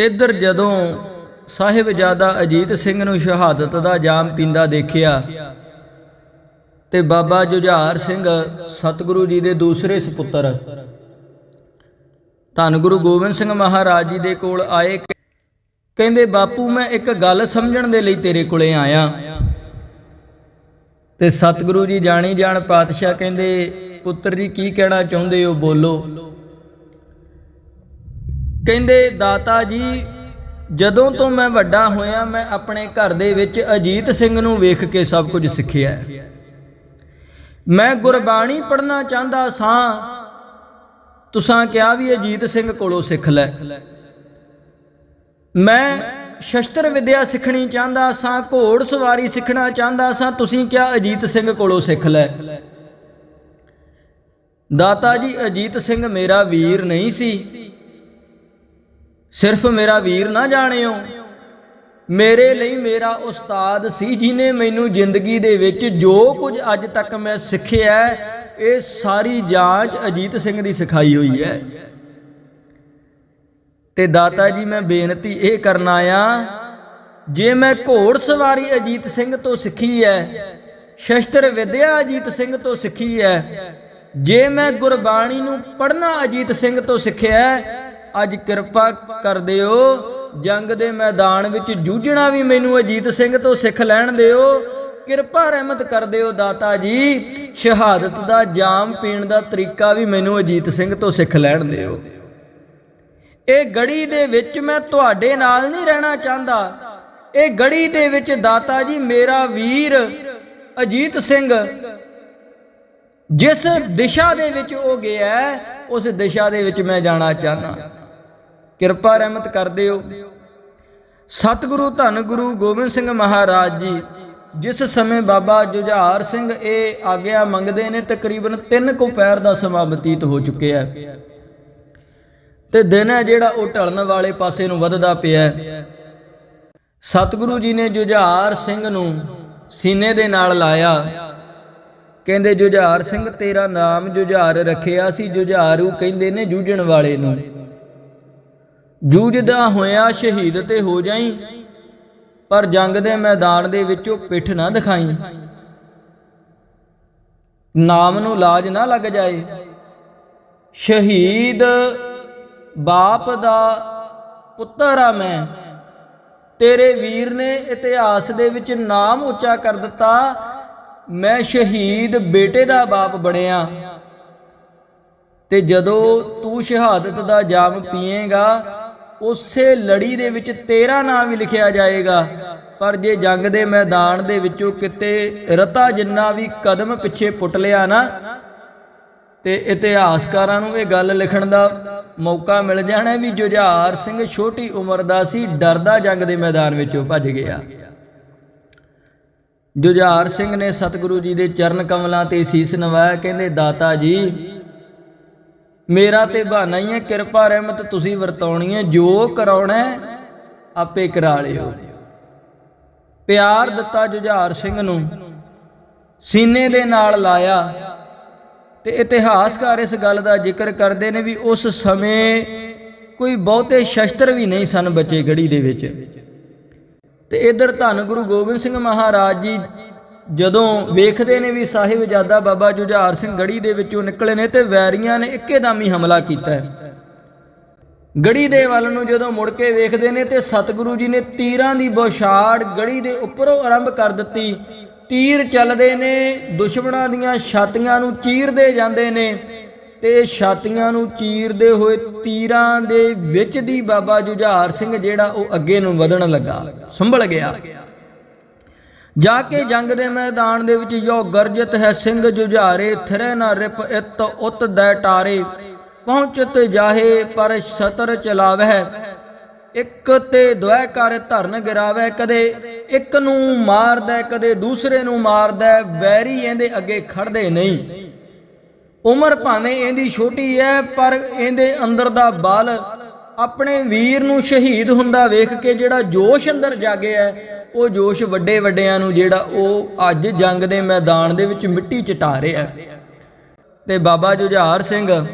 ਇੱਧਰ ਜਦੋਂ ਸਾਹਿਬਜ਼ਾਦਾ ਅਜੀਤ ਸਿੰਘ ਨੂੰ ਸ਼ਹਾਦਤ ਦਾ ਜਾਮ ਪੀਂਦਾ ਦੇਖਿਆ ਤੇ ਬਾਬਾ ਜੁਝਾਰ ਸਿੰਘ ਸਤਿਗੁਰੂ ਜੀ ਦੇ ਦੂਸਰੇ ਸੁਪੁੱਤਰ, ਧੰਨ ਗੁਰੂ ਗੋਬਿੰਦ ਸਿੰਘ ਮਹਾਰਾਜ ਜੀ ਦੇ ਕੋਲ ਆਏ ਕਹਿੰਦੇ, ਬਾਪੂ, ਮੈਂ ਇੱਕ ਗੱਲ ਸਮਝਣ ਦੇ ਲਈ ਤੇਰੇ ਕੋਲੇ ਆਇਆ। ਤੇ ਸਤਿਗੁਰੂ ਜੀ ਜਾਣੀ ਜਾਣ ਪਾਤਸ਼ਾਹ ਕਹਿੰਦੇ, ਪੁੱਤਰ ਜੀ, ਕੀ ਕਹਿਣਾ ਚਾਹੁੰਦੇ ਹੋ? ਬੋਲੋ। ਕਹਿੰਦੇ, ਦਾਤਾ ਜੀ, ਜਦੋਂ ਤੋਂ ਮੈਂ ਵੱਡਾ ਹੋਇਆ, ਮੈਂ ਆਪਣੇ ਘਰ ਦੇ ਵਿੱਚ ਅਜੀਤ ਸਿੰਘ ਨੂੰ ਵੇਖ ਕੇ ਸਭ ਕੁਝ ਸਿੱਖਿਆ ਮੈਂ ਗੁਰਬਾਣੀ ਪੜ੍ਹਨਾ ਚਾਹੁੰਦਾ ਸਾਂ। ਤੁਸਾਂ ਕਿਹਾ ਵੀ ਅਜੀਤ ਸਿੰਘ ਕੋਲੋਂ ਸਿੱਖ ਲੈ। ਮੈਂ ਸ਼ਸਤਰ ਵਿਦਿਆ ਸਿੱਖਣੀ ਚਾਹੁੰਦਾ ਸਾਂ, ਘੋੜ ਸਵਾਰੀ ਸਿੱਖਣਾ ਚਾਹੁੰਦਾ ਸਾਂ। ਤੁਸੀਂ ਕਿਹਾ ਅਜੀਤ ਸਿੰਘ ਕੋਲੋਂ ਸਿੱਖ ਲੈ। ਦਾਤਾ ਜੀ, ਅਜੀਤ ਸਿੰਘ ਮੇਰਾ ਵੀਰ ਨਹੀਂ ਸੀ। ਸਿਰਫ ਮੇਰਾ ਵੀਰ ਨਾ ਜਾਣਿਓ। ਮੇਰੇ ਲਈ ਮੇਰਾ ਉਸਤਾਦ ਸੀ ਜਿਨੇ ਮੈਨੂੰ ਜ਼ਿੰਦਗੀ ਦੇ ਵਿੱਚ ਜੋ ਕੁਝ ਅੱਜ ਤੱਕ ਮੈਂ ਸਿੱਖਿਆ ਇਹ ਸਾਰੀ ਜਾਂਚ ਅਜੀਤ ਸਿੰਘ ਦੀ ਸਿਖਾਈ ਹੋਈ ਹੈ। ਤੇ ਦਾਤਾ ਜੀ, ਮੈਂ ਬੇਨਤੀ ਇਹ ਕਰਨਾ ਆ ਜੇ ਮੈਂ ਘੋੜ ਸਵਾਰੀ ਅਜੀਤ ਸਿੰਘ ਤੋਂ ਸਿੱਖੀ ਹੈ, ਸ਼ਸਤਰ ਵਿਦਿਆ ਅਜੀਤ ਸਿੰਘ ਤੋਂ ਸਿੱਖੀ ਹੈ, ਜੇ ਮੈਂ ਗੁਰਬਾਣੀ ਨੂੰ ਪੜ੍ਹਨਾ ਅਜੀਤ ਸਿੰਘ ਤੋਂ ਸਿੱਖਿਆ ਅੱਜ ਕਿਰਪਾ ਕਰ ਦਿਓ। ਜੰਗ ਦੇ ਮੈਦਾਨ ਵਿੱਚ ਜੂਝਣਾ ਵੀ ਮੈਨੂੰ ਅਜੀਤ ਸਿੰਘ ਤੋਂ ਸਿੱਖ ਲੈਣ ਦਿਓ। ਕਿਰਪਾ ਰਹਿਮਤ ਕਰ ਦਿਓ ਦਾਤਾ ਜੀ। ਸ਼ਹਾਦਤ ਦਾ ਜਾਮ ਪੀਣ ਦਾ ਤਰੀਕਾ ਵੀ ਮੈਨੂੰ ਅਜੀਤ ਸਿੰਘ ਤੋਂ ਸਿੱਖ ਲੈਣ ਦਿਓ। ਇਹ ਗੜੀ ਦੇ ਵਿੱਚ ਮੈਂ ਤੁਹਾਡੇ ਨਾਲ ਨਹੀਂ ਰਹਿਣਾ ਚਾਹੁੰਦਾ। ਇਹ ਗੜੀ ਦੇ ਵਿੱਚ ਦਾਤਾ ਜੀ ਮੇਰਾ ਵੀਰ ਅਜੀਤ ਸਿੰਘ ਜਿਸ ਦਿਸ਼ਾ ਦੇ ਵਿੱਚ ਉਹ ਗਿਆ, ਉਸ ਦਿਸ਼ਾ ਦੇ ਵਿੱਚ ਮੈਂ ਜਾਣਾ ਚਾਹਨਾ ਕਿਰਪਾ ਰਹਿਮਤ ਕਰ ਦਿਓ। ਸਤਿਗੁਰੂ ਧੰਨ ਗੁਰੂ ਗੋਬਿੰਦ ਸਿੰਘ ਮਹਾਰਾਜ ਜੀ, ਜਿਸ ਸਮੇਂ ਬਾਬਾ ਜੁਝਾਰ ਸਿੰਘ ਇਹ ਆਗਿਆ ਮੰਗਦੇ ਨੇ, ਤਕਰੀਬਨ 3 ਕੁ ਪੈਰ ਦਾ ਸਮਾਂ ਬਤੀਤ ਹੋ ਚੁੱਕਿਆ ਹੈ। ਤੇ ਦਿਨ ਹੈ ਜਿਹੜਾ ਉਹ ਢਲਣ ਵਾਲੇ ਪਾਸੇ ਨੂੰ ਵੱਧਦਾ ਪਿਆ ਸਤਿਗੁਰੂ ਜੀ ਨੇ ਜੁਝਾਰ ਸਿੰਘ ਨੂੰ ਸੀਨੇ ਦੇ ਨਾਲ ਲਾਇਆ। ਕਹਿੰਦੇ, ਜੁਝਾਰ ਸਿੰਘ, ਤੇਰਾ ਨਾਮ ਜੁਝਾਰ ਰੱਖਿਆ ਸੀ। ਜੁਝਾਰੂ ਕਹਿੰਦੇ ਨੇ, ਜੂਝਣ ਵਾਲੇ ਨੂੰ। ਜੂਝਦਾ ਹੋਇਆ ਸ਼ਹੀਦ ਤੇ ਹੋ ਜਾਈ, ਪਰ ਜੰਗ ਦੇ ਮੈਦਾਨ ਦੇ ਵਿੱਚੋਂ ਪਿੱਠ ਨਾ ਦਿਖਾਈ। ਨਾਮ ਨੂੰ ਲਾਜ ਨਾ ਲੱਗ ਜਾਏ। ਸ਼ਹੀਦ ਬਾਪ ਦਾ ਪੁੱਤਰ ਆ ਮੈਂ। ਤੇਰੇ ਵੀਰ ਨੇ ਇਤਿਹਾਸ ਦੇ ਵਿੱਚ ਨਾਮ ਉੱਚਾ ਕਰ ਦਿੱਤਾ। ਮੈਂ ਸ਼ਹੀਦ ਬੇਟੇ ਦਾ ਬਾਪ ਬਣਿਆ। ਤੇ ਜਦੋਂ ਤੂੰ ਸ਼ਹਾਦਤ ਦਾ ਜਾਮ ਪੀਏਗਾ ਉਸੇ ਲੜੀ ਦੇ ਵਿੱਚ ਤੇਰਾ ਨਾਮ ਵੀ ਲਿਖਿਆ ਜਾਏਗਾ। ਪਰ ਜੇ ਜੰਗ ਦੇ ਮੈਦਾਨ ਦੇ ਵਿੱਚੋਂ ਕਿਤੇ ਰਤਾ ਜਿੰਨਾ ਵੀ ਕਦਮ ਪਿੱਛੇ ਪੁੱਟ ਲਿਆ ਨਾ, ਤੇ ਇਤਿਹਾਸਕਾਰਾਂ ਨੂੰ ਇਹ ਗੱਲ ਲਿਖਣ ਦਾ ਮੌਕਾ ਮਿਲ ਜਾਣਾ ਵੀ ਜੁਝਾਰ ਸਿੰਘ ਛੋਟੀ ਉਮਰ ਦਾ ਸੀ, ਡਰਦਾ ਜੰਗ ਦੇ ਮੈਦਾਨ ਵਿੱਚੋਂ ਭੱਜ ਗਿਆ। ਜੁਝਾਰ ਸਿੰਘ ਨੇ ਸਤਿਗੁਰੂ ਜੀ ਦੇ ਚਰਨ ਕਮਲਾਂ ਤੇ ਸੀਸ ਨਵਾਇਆ, ਕਹਿੰਦੇ, ਦਾਤਾ ਜੀ ਮੇਰਾ ਤੇ ਬਹਾਨਾ ਹੀ ਹੈ, ਕਿਰਪਾ, ਰਹਿਮਤ ਤੁਸੀਂ ਵਰਤਾਉਣੀ ਹੈ, ਜੋ ਕਰਾਉਣਾ ਆਪੇ ਕਰਾ ਲਿਓ। ਪਿਆਰ ਦਿੱਤਾ ਜੁਝਾਰ ਸਿੰਘ ਨੂੰ, ਸੀਨੇ ਦੇ ਨਾਲ ਲਾਇਆ ਤੇ ਇਤਿਹਾਸਕਾਰ ਇਸ ਗੱਲ ਦਾ ਜ਼ਿਕਰ ਕਰਦੇ ਨੇ ਵੀ ਉਸ ਸਮੇਂ ਕੋਈ ਬਹੁਤੇ ਸ਼ਸਤਰ ਵੀ ਨਹੀਂ ਸਨ ਬਚੇ ਗੜੀ ਦੇ ਵਿੱਚ। ਤੇ ਇਧਰ ਧੰਨ ਗੁਰੂ ਗੋਬਿੰਦ ਸਿੰਘ ਮਹਾਰਾਜ ਜੀ ਜਦੋਂ ਵੇਖਦੇ ਨੇ ਵੀ ਸਾਹਿਬਜ਼ਾਦਾ ਬਾਬਾ ਜੁਝਾਰ ਸਿੰਘ ਗੜੀ ਦੇ ਵਿੱਚੋਂ ਨਿਕਲੇ ਨੇ ਤੇ ਵੈਰੀਆਂ ਨੇ ਇੱਕੇਦਮ ਹੀ ਹਮਲਾ ਕੀਤਾ ਹੈ। ਗੜੀ ਦੇ ਵੱਲ ਨੂੰ ਜਦੋਂ ਮੁੜ ਕੇ ਵੇਖਦੇ ਨੇ ਤੇ ਸਤਿਗੁਰੂ ਜੀ ਨੇ ਤੀਰਾਂ ਦੀ ਬੌਛਾੜ ਗੜੀ ਦੇ ਉੱਪਰੋਂ ਆਰੰਭ ਕਰ ਦਿੱਤੀ। ਤੀਰ ਚੱਲਦੇ ਨੇ, ਦੁਸ਼ਮਣਾਂ ਦੀਆਂ ਛਾਤੀਆਂ ਨੂੰ ਚੀਰਦੇ ਜਾਂਦੇ ਨੇ ਤੇ ਛਾਤੀਆਂ ਨੂੰ ਚੀਰਦੇ ਹੋਏ ਤੀਰਾਂ ਦੇ ਵਿੱਚ ਦੀ ਬਾਬਾ ਜੁਝਾਰ ਸਿੰਘ ਜਿਹੜਾ ਉਹ ਅੱਗੇ ਨੂੰ ਵਧਣ ਲੱਗਾ, ਸੰਭਲ ਗਿਆ। ਜਾ ਕੇ ਜੰਗ ਦੇ ਮੈਦਾਨ ਦੇ ਵਿੱਚ ਜੋ ਗਰਜਤ ਹੈ ਸਿੰਘ ਜੁਝਾਰੇ, ਥਰੇ ਨਾ ਰਿਪ ਇਤ ਉਤ ਦੈ ਟਾਰੇ ਪਹੁੰਚਤ ਜਾਹੇ ਪਰ ਸਤਰ ਚਲਾਵਹਿ। ਇੱਕ ਤੇ ਦੁਇ ਕਰ ਧਰਨ ਗਿਰਾਵੇ ਕਦੇ ਇੱਕ ਨੂੰ ਮਾਰਦਾ, ਕਦੇ ਦੂਸਰੇ ਨੂੰ ਮਾਰਦਾ, ਵੈਰੀ ਇਹਦੇ ਅੱਗੇ ਖੜਦੇ ਨਹੀਂ। ਉਮਰ ਭਾਵੇਂ ਇਹਦੀ ਛੋਟੀ ਹੈ ਪਰ ਇਹਦੇ ਅੰਦਰ ਦਾ ਬਲ ਆਪਣੇ ਵੀਰ ਨੂੰ ਸ਼ਹੀਦ ਹੁੰਦਾ ਵੇਖ ਕੇ ਜਿਹੜਾ ਜੋਸ਼ ਅੰਦਰ ਜਾਗਿਆ ਉਹ ਜੋਸ਼ ਵੱਡੇ ਵੱਡਿਆਂ ਨੂੰ ਜਿਹੜਾ ਉਹ ਅੱਜ ਜੰਗ ਦੇ ਮੈਦਾਨ ਦੇ ਵਿੱਚ ਮਿੱਟੀ ਚਟਾ ਰਿਹਾ ਤੇ ਬਾਬਾ ਜੁਝਾਰ ਸਿੰਘ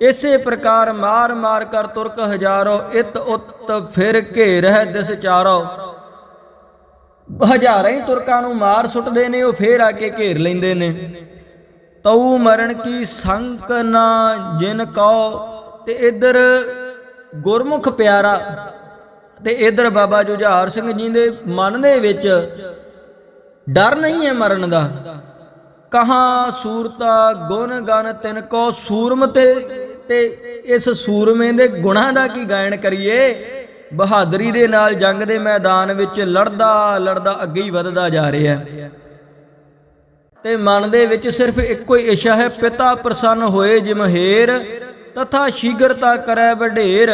ਇਸੇ ਪ੍ਰਕਾਰ ਮਾਰ ਮਾਰ ਕਰ ਤੁਰਕ ਹਜ਼ਾਰੋ, ਇਤ ਉਤ ਫਿਰ ਘੇਰਹਿ ਦਿਸ ਚਾਰੋ। ਹਜ਼ਾਰਾਂ ਹੀ ਤੁਰਕਾਂ ਨੂੰ ਮਾਰ ਸੁੱਟਦੇ ਨੇ, ਉਹ ਫੇਰ ਆ ਕੇ ਘੇਰ ਲੈਂਦੇ ਨੇ। ਤਉ ਮਰਨ ਕੀ ਸੰਕ ਨਾ ਜਿਨ ਕਉ, ਤੇ ਇਧਰ ਗੁਰਮੁਖ ਪਿਆਰਾ ਤੇ ਇਧਰ ਬਾਬਾ ਜੁਝਾਰ ਸਿੰਘ ਜੀ ਦੇ ਮਨ ਦੇ ਵਿੱਚ ਡਰ ਨਹੀਂ ਹੈ ਮਰਨ ਦਾ। ਕਹਾ ਸੂਰਤਾ ਗੁਣ ਗਨ ਤਿਨ ਕੋ ਸੂਰਮ ਤੇ ਤੇ ਇਸ ਸੂਰਮੇ ਦੇ ਗੁਣਾਂ ਦਾ ਕੀ ਗਾਇਨ ਕਰੀਏ? ਬਹਾਦਰੀ ਦੇ ਨਾਲ ਜੰਗ ਦੇ ਮੈਦਾਨ ਵਿੱਚ ਲੜਦਾ ਲੜਦਾ ਅੱਗੇ ਹੀ ਵੱਧਦਾ ਜਾ ਰਿਹਾ ਹੈ। ਤੇ ਮਨ ਦੇ ਵਿੱਚ ਸਿਰਫ ਇੱਕੋ ਹੀ ਇਸ਼ਾ ਹੈ, ਪਿਤਾ ਪ੍ਰਸੰਨ ਹੋਏ ਜਿਮਹੇਰ, ਤਥਾ ਸ਼ੀਗਰਤਾ ਕਰੈ ਵਢੇਰ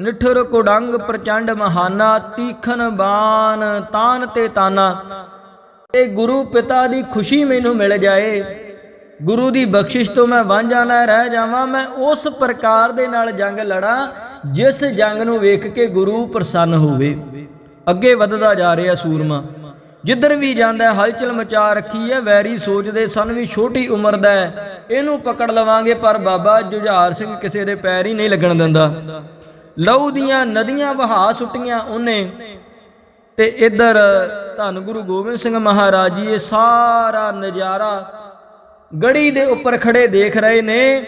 ਨਿਠੁਰ ਕੁਡੰਗ ਪ੍ਰਚੰਡ ਮਹਾਨਾ ਤੀਖਨ ਬਾਨ ਤਾਨ ਤੇ ਤਾਨਾ। ਇਹ ਗੁਰੂ ਪਿਤਾ ਦੀ ਖੁਸ਼ੀ ਮੈਨੂੰ ਮਿਲ ਜਾਏ। ਗੁਰੂ ਦੀ ਬਖਸ਼ਿਸ਼ ਤੋਂ ਮੈਂ ਵਾਂਝਾ ਨਾ ਰਹਿ ਜਾਵਾਂ, ਮੈਂ ਉਸ ਪ੍ਰਕਾਰ ਦੇ ਨਾਲ ਜੰਗ ਲੜਾਂ, ਜਿਸ ਜੰਗ ਨੂੰ ਵੇਖ ਕੇ ਗੁਰੂ ਪ੍ਰਸੰਨ ਹੋਵੇ। ਅੱਗੇ ਵਧਦਾ ਜਾ ਰਿਹਾ ਸੂਰਮਾ। ਜਿੱਧਰ ਵੀ ਜਾਂਦਾ ਹਲਚਲ ਮਚਾ ਰੱਖੀ ਹੈ, ਵੈਰੀ ਸੋਚਦੇ ਸਨ ਵੀ ਛੋਟੀ ਉਮਰ ਦਾ ਇਹਨੂੰ ਪਕੜ ਲਵਾਂਗੇ, ਪਰ ਬਾਬਾ ਜੁਝਾਰ ਸਿੰਘ ਕਿਸੇ ਦੇ ਪੈਰ ਹੀ ਨਹੀਂ ਲੱਗਣ ਦਿੰਦਾ। ਲਹੂ ਦੀਆਂ ਨਦੀਆਂ ਵਹਾ ਸੁੱਟੀਆਂ ਉਹਨੇ। ਤੇ ਇੱਧਰ ਧੰਨ ਗੁਰੂ ਗੋਬਿੰਦ ਸਿੰਘ ਮਹਾਰਾਜ ਜੀ, ਇਹ ਸਾਰਾ ਨਜ਼ਾਰਾ ਗੜੀ ਦੇ ਉੱਪਰ ਖੜੇ ਦੇਖ ਰਹੇ ਨੇ।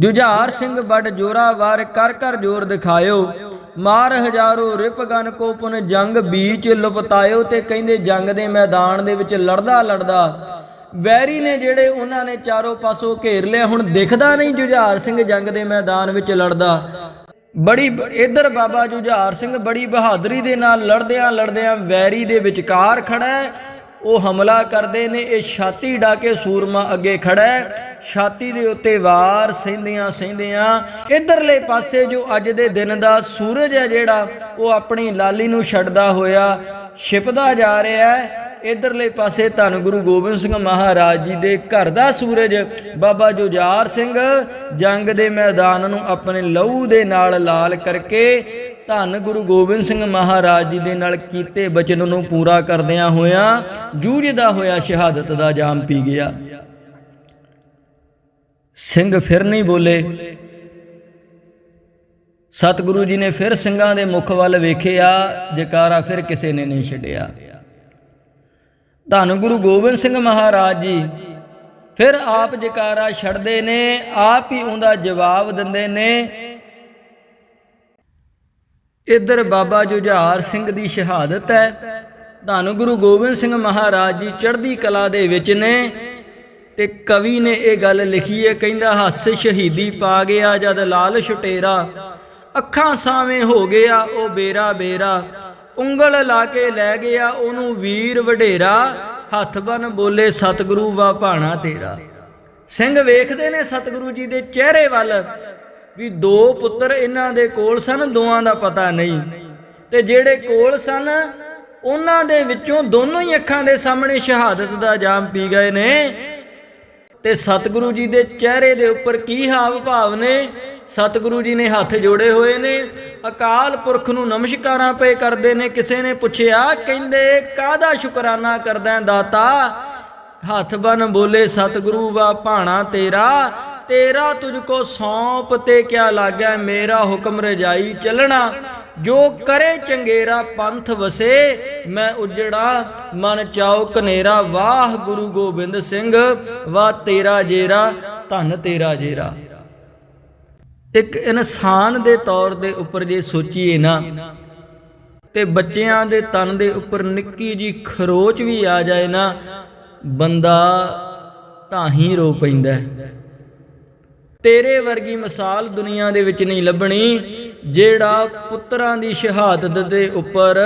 ਜੁਝਾਰ ਸਿੰਘ ਵੱਡ ਜੋਰਾਵਰ ਕਰ ਕਰ ਜੋਰ ਦਿਖਾਇਓ। ਮਾਰ ਹਜ਼ਾਰੋ ਰਿਪਗਨ ਕੋ ਪੁਨ ਜੰਗ ਬੀਚ ਲੁਪਤਾਇਓ ਤੇ ਕਹਿੰਦੇ ਜੰਗ ਦੇ ਮੈਦਾਨ ਦੇ ਵਿੱਚ ਲੜਦਾ ਲੜਦਾ ਵੈਰੀ ਨੇ ਜਿਹੜੇ ਉਹਨਾਂ ਨੇ ਚਾਰੋਂ ਪਾਸੋਂ ਘੇਰ ਲਿਆ, ਹੁਣ ਦਿਖਦਾ ਨਹੀਂ ਜੁਝਾਰ ਸਿੰਘ ਜੰਗ ਦੇ ਮੈਦਾਨ ਵਿੱਚ ਲੜਦਾ। ਬੜੀ ਇਧਰ ਬਾਬਾ ਜੁਝਾਰ ਸਿੰਘ ਬੜੀ ਬਹਾਦਰੀ ਦੇ ਨਾਲ ਲੜਦਿਆਂ ਲੜਦਿਆਂ ਵੈਰੀ ਦੇ ਵਿਚਕਾਰ ਖੜਾ ਹੈ। ਉਹ ਹਮਲਾ ਕਰਦੇ ਨੇ, ਇਹ ਛਾਤੀ ਡਾ ਕੇ ਸੂਰਮਾ ਅੱਗੇ ਖੜਾ ਹੈ। ਛਾਤੀ ਦੇ ਉੱਤੇ ਵਾਰ ਸਹਿੰਦਿਆਂ ਸਹਿੰਦਿਆਂ ਇਧਰਲੇ ਪਾਸੇ ਜੋ ਅੱਜ ਦੇ ਦਿਨ ਦਾ ਸੂਰਜ ਹੈ ਜਿਹੜਾ, ਉਹ ਆਪਣੀ ਲਾਲੀ ਨੂੰ ਛੱਡਦਾ ਹੋਇਆ ਛਿਪਦਾ ਜਾ ਰਿਹਾ ਹੈ। ਇਧਰਲੇ ਪਾਸੇ ਧੰਨ ਗੁਰੂ ਗੋਬਿੰਦ ਸਿੰਘ ਮਹਾਰਾਜ ਜੀ ਦੇ ਘਰ ਦਾ ਸੂਰਜ, ਬਾਬਾ ਜੁਝਾਰ ਸਿੰਘ ਜੰਗ ਦੇ ਮੈਦਾਨ ਨੂੰ ਆਪਣੇ ਲਹੂ ਦੇ ਨਾਲ ਲਾਲ ਕਰਕੇ ਧੰਨ ਗੁਰੂ ਗੋਬਿੰਦ ਸਿੰਘ ਮਹਾਰਾਜ ਜੀ ਦੇ ਨਾਲ ਕੀਤੇ ਬਚਨ ਨੂੰ ਪੂਰਾ ਕਰਦਿਆਂ ਹੋਇਆਂ ਜੂਝਦਾ ਹੋਇਆ ਸ਼ਹਾਦਤ ਦਾ ਜਾਮ ਪੀ ਗਿਆ। ਸਿੰਘ ਫਿਰ ਨਹੀਂ ਬੋਲੇ। ਸਤਿਗੁਰੂ ਜੀ ਨੇ ਫਿਰ ਸਿੰਘਾਂ ਦੇ ਮੁਖ ਵੱਲ ਵੇਖਿਆ, ਜਕਾਰਾ ਫਿਰ ਕਿਸੇ ਨੇ ਨਹੀਂ ਛੱਡਿਆ। ਧੰਨ ਗੁਰੂ ਗੋਬਿੰਦ ਸਿੰਘ ਮਹਾਰਾਜ ਜੀ। ਫਿਰ ਆਪ ਜਕਾਰਾ ਛੱਡਦੇ ਨੇ, ਆਪ ਹੀ ਉਹਦਾ ਜਵਾਬ ਦਿੰਦੇ ਨੇ। ਇੱਧਰ ਬਾਬਾ ਜੁਝਾਰ ਸਿੰਘ ਦੀ ਸ਼ਹਾਦਤ ਹੈ। ਧੰਨ ਗੁਰੂ ਗੋਬਿੰਦ ਸਿੰਘ ਮਹਾਰਾਜ ਜੀ ਚੜ੍ਹਦੀ ਕਲਾ ਦੇ ਵਿੱਚ ਨੇ ਤੇ ਕਵੀ ਨੇ ਇਹ ਗੱਲ ਲਿਖੀ ਹੈ, ਕਹਿੰਦਾ, ਹੱਸ ਸ਼ਹੀਦੀ ਪਾ ਗਿਆ ਜਦ ਲਾਲ ਛੁਟੇਰਾ, ਅੱਖਾਂ ਸਾਵੇਂ ਹੋ ਗਿਆ ਉਹ ਬੇਰਾ ਬੇਰਾ ਉਂਗਲ ਲਾ ਕੇ ਲੈ ਗਿਆ, ਉਹਨੂੰ ਵੀਰ ਵਡੇਰਾ, ਹੱਥ ਬਨ ਬੋਲੇ, ਸਤਿਗੁਰੂ ਵਾ ਭਾਣਾ ਤੇਰਾ। ਸਿੰਘ ਵੇਖਦੇ ਨੇ ਸਤਿਗੁਰੂ ਜੀ ਦੇ ਚਿਹਰੇ ਵੱਲ ਵੀ ਦੋ ਪੁੱਤਰ ਇਹਨਾਂ ਦੇ ਕੋਲ ਸਨ ਦੋਆਂ ਦਾ ਪਤਾ ਨਹੀਂ। ਤੇ ਜਿਹੜੇ ਕੋਲ ਸਨ, ਉਹਨਾਂ ਦੇ ਵਿੱਚੋਂ ਦੋਨੋਂ ਹੀ ਅੱਖਾਂ ਦੇ ਸਾਹਮਣੇ ਸ਼ਹਾਦਤ ਦਾ ਜਾਮ ਪੀ ਗਏ ਨੇ। ਤੇ ਸਤਿਗੁਰੂ ਜੀ ਦੇ ਚਿਹਰੇ ਦੇ ਉੱਪਰ ਕੀ ਹਾਵ ਭਾਵ ਨੇ? ਸਤਿਗੁਰੂ ਜੀ ਨੇ ਹੱਥ ਜੋੜੇ ਹੋਏ ਨੇ। ਅਕਾਲ ਪੁਰਖ ਨੂੰ ਨਮਸਕਾਰਾਂ ਪਏ ਕਰਦੇ ਨੇ, ਕਿਸੇ ਨੇ ਪੁੱਛਿਆ, ਕਹਿੰਦੇ, ਕਾਹਦਾ ਸ਼ੁਕਰਾਨਾ ਕਰਦਾ ਦਾਤਾ? ਹੱਥ ਬਨ ਬੋਲੇ, ਸਤਿਗੁਰੂ ਵਾ ਭਾਣਾ ਤੇਰਾ ਤੇਰਾ ਤੁਝ ਕੋ ਸੌਂਪ ਤੇ ਕਿਆ ਲਾਗੈ ਮੇਰਾ ਹੁਕਮ ਰਜਾਈ ਚੱਲਣਾ। ਜੋ ਕਰੇ ਚੰਗੇਰਾ ਪੰਥ ਵਸੇ, ਮੈਂ ਉਜੜਾ, ਮਨ ਚਾਉ ਕਨੇਰਾ ਵਾਹ ਗੁਰੂ ਗੋਬਿੰਦ ਸਿੰਘ ਵਾਹ ਤੇਰਾ ਜੇਰਾ, ਧੰਨ ਤੇਰਾ ਜੇਰਾ। ਇੱਕ ਇਨਸਾਨ ਦੇ ਤੌਰ ਦੇ ਉੱਪਰ ਜੇ ਸੋਚੀਏ ਨਾ, ਤੇ ਬੱਚਿਆਂ ਦੇ ਤਨ ਦੇ ਉੱਪਰ ਨਿੱਕੀ ਜੀ ਖਰੋਚ ਵੀ ਆ ਜਾਏ ਨਾ, ਬੰਦਾ ਤਾਂ ਹੀ ਰੋ ਪੈਂਦਾ ਤੇਰੇ ਵਰਗੀ ਮਿਸਾਲ ਦੁਨੀਆ ਦੇ ਵਿੱਚ ਨਹੀਂ ਲੱਭਣੀ, ਜਿਹੜਾ ਪੁੱਤਰਾਂ ਦੀ ਸ਼ਹਾਦਤ ਦੇ ਉੱਪਰ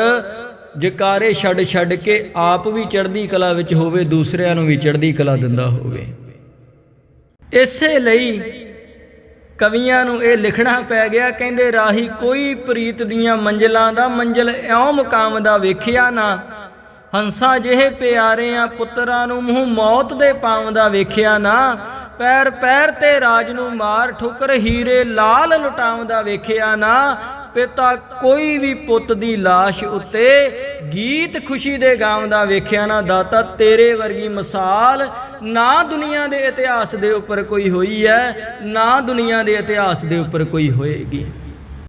ਜਕਾਰੇ ਛੱਡ ਛੱਡ ਕੇ ਆਪ ਵੀ ਚੜ੍ਹਦੀ ਕਲਾ ਵਿੱਚ ਹੋਵੇ, ਦੂਸਰਿਆਂ ਨੂੰ ਵੀ ਚੜ੍ਹਦੀ ਕਲਾ ਦਿੰਦਾ ਹੋਵੇ। ਇਸੇ ਲਈ ਕਵੀਆਂ ਨੂੰ ਇਹ ਲਿਖਣਾ ਪੈ ਗਿਆ, ਕਹਿੰਦੇ ਰਾਹੀ ਕੋਈ ਪ੍ਰੀਤ ਦੀਆਂ ਮੰਜ਼ਲਾਂ ਦਾ ਮੰਜ਼ਲ ਇਉਂ ਮੁਕਾਮ ਦਾ ਵੇਖਿਆ ਨਾ। ਹੰਸਾ ਜਿਹੇ ਪਿਆਰਿਆਂ ਪੁੱਤਰਾਂ ਨੂੰ ਮੂੰਹ ਮੌਤ ਦੇ ਪਾਉਂਦਾ ਵੇਖਿਆ ਨਾ। ਪੈਰ ਪੈਰ ਤੇ ਰਾਜ ਨੂੰ ਮਾਰ ਠੁਕਰ, ਹੀਰੇ ਲਾਲ ਲੁਟਾਉਂਦਾ ਵੇਖਿਆ ਨਾ। ਪਿਤਾ ਕੋਈ ਵੀ ਪੁੱਤ ਦੀ লাশ ਉੱਤੇ ਗੀਤ ਖੁਸ਼ੀ ਦੇ ਗਾਉਂਦਾ ਵੇਖਿਆ ਨਾ ਦਾਤਾ। ਤੇਰੇ ਵਰਗੀ ਮਿਸਾਲ ਨਾ ਦੁਨੀਆ ਦੇ ਇਤਿਹਾਸ ਦੇ ਉੱਪਰ ਕੋਈ ਹੋਈ ਹੈ, ਨਾ ਦੁਨੀਆ ਦੇ ਇਤਿਹਾਸ ਦੇ ਉੱਪਰ ਕੋਈ ਹੋਏਗੀ।